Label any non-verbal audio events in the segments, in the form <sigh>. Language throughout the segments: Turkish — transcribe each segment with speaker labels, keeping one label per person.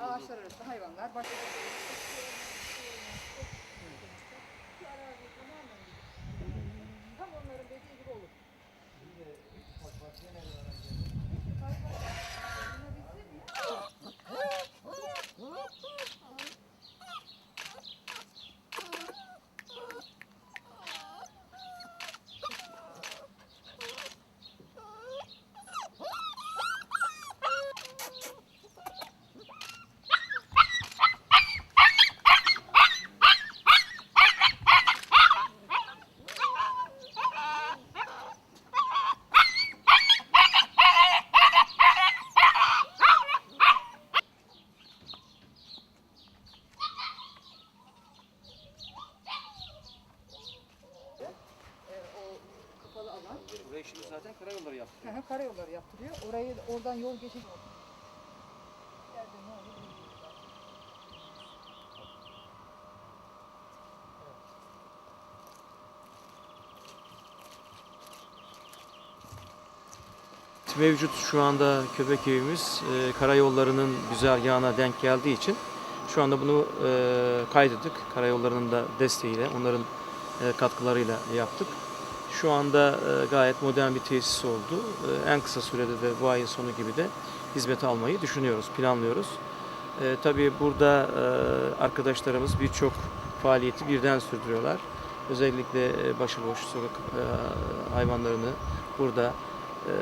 Speaker 1: Ağaçlar arası hayvanlar baş... Tam onların dediği gibi olur. Ee,
Speaker 2: Zaten karayolları yaptı.
Speaker 1: Hı hı, Karayolları yaptırıyor. Orayı oradan yol geçiş. İleride ne olur bilmiyorum.
Speaker 2: Mevcut şu anda köpek evimiz e, karayollarının güzergahına denk geldiği için şu anda bunu e, kaydettik. Karayollarının da desteğiyle, onların e, katkılarıyla yaptık. Şu anda e, gayet modern bir tesis oldu. E, en kısa sürede de bu ayın sonu gibi de hizmete almayı düşünüyoruz, planlıyoruz. E, tabii burada e, arkadaşlarımız birçok faaliyeti birden sürdürüyorlar. Özellikle e, başıboş sokak e, hayvanlarını burada e,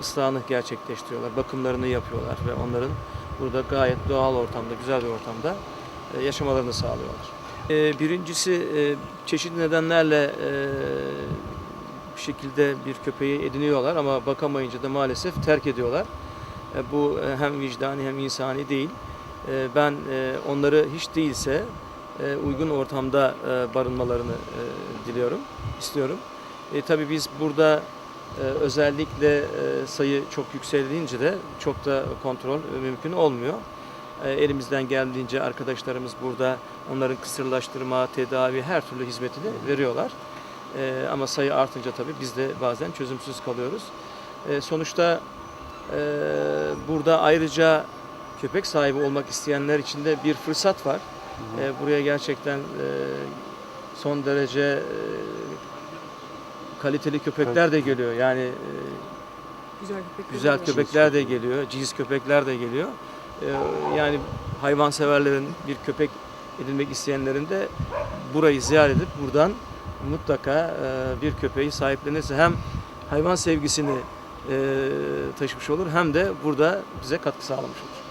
Speaker 2: ıslahını gerçekleştiriyorlar, bakımlarını yapıyorlar ve onların burada gayet doğal ortamda, güzel bir ortamda e, yaşamalarını sağlıyorlar. E, Birincisi e, çeşitli nedenlerle e, bir şekilde bir köpeği ediniyorlar ama bakamayınca da maalesef terk ediyorlar. E, Bu hem vicdani hem insani değil. Ben onları hiç değilse uygun ortamda barınmalarını diliyorum, istiyorum. E, tabii biz burada özellikle sayı çok yükselince de çok da kontrol mümkün olmuyor. E, elimizden geldiğince arkadaşlarımız burada onların kısırlaştırma, tedavi her türlü hizmetini veriyorlar. E, ama sayı artınca tabii biz de bazen çözümsüz kalıyoruz. E, sonuçta e, burada ayrıca köpek sahibi olmak isteyenler için de bir fırsat var. E, buraya gerçekten e, son derece e, kaliteli köpekler de geliyor. Yani e,
Speaker 1: Güzel köpekler.
Speaker 2: güzel köpekler de geliyor, cins köpekler de geliyor. E, yani hayvanseverlerin bir köpek edinmek isteyenlerin de burayı ziyaret edip buradan mutlaka e, bir köpeği sahiplenirse hem hayvan sevgisini e, taşımış olur hem de burada bize katkı sağlamış olur.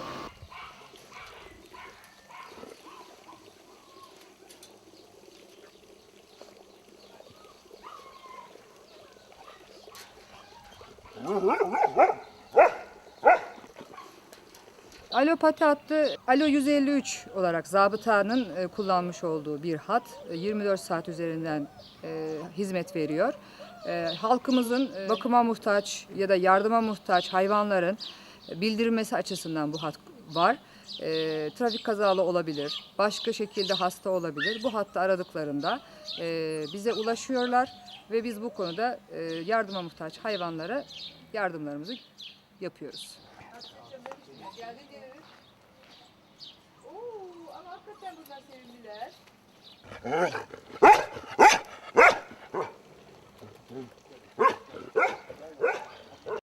Speaker 1: Alo Pati hattı Alo 153 olarak zabıtanın e, kullanmış olduğu bir hat. E, 24 saat üzerinden e, hizmet veriyor. E, halkımızın e, bakıma muhtaç ya da yardıma muhtaç hayvanların e, bildirilmesi açısından bu hat var. E, trafik kazalı olabilir, başka şekilde hasta olabilir. Bu hatta aradıklarında e, bize ulaşıyorlar ve biz bu konuda e, yardıma muhtaç hayvanlara yardımlarımızı yapıyoruz. Geldi gelelim. Oo, ama hakikaten bunlar sevimliler. <laughs>